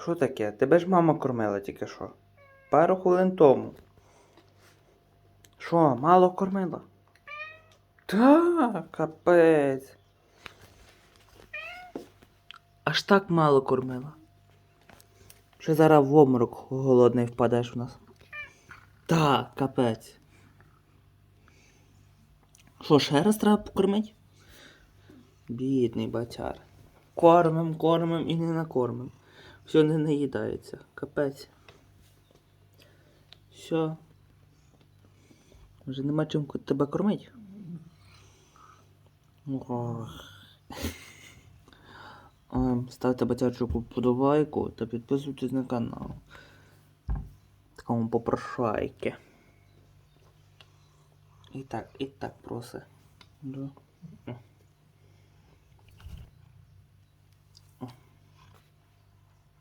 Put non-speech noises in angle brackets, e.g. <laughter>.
Що таке? Тебе ж мама кормила тільки що. Пару хвилин тому. Що, мало кормила? Та, капець. Аж так мало кормила. Що зараз в обморок голодний впадеш у нас. Так, капець. Що, ще раз треба покормити? Бідний батяр. Кормим, кормим і не накормим. Все не наїдається. Капець. Все. Вже нема чим тебе кормити. <laughs> Ем, Ставте батячу подобайку та підписуйтесь на канал. Такому попрошайки. І так, і так проси. Да.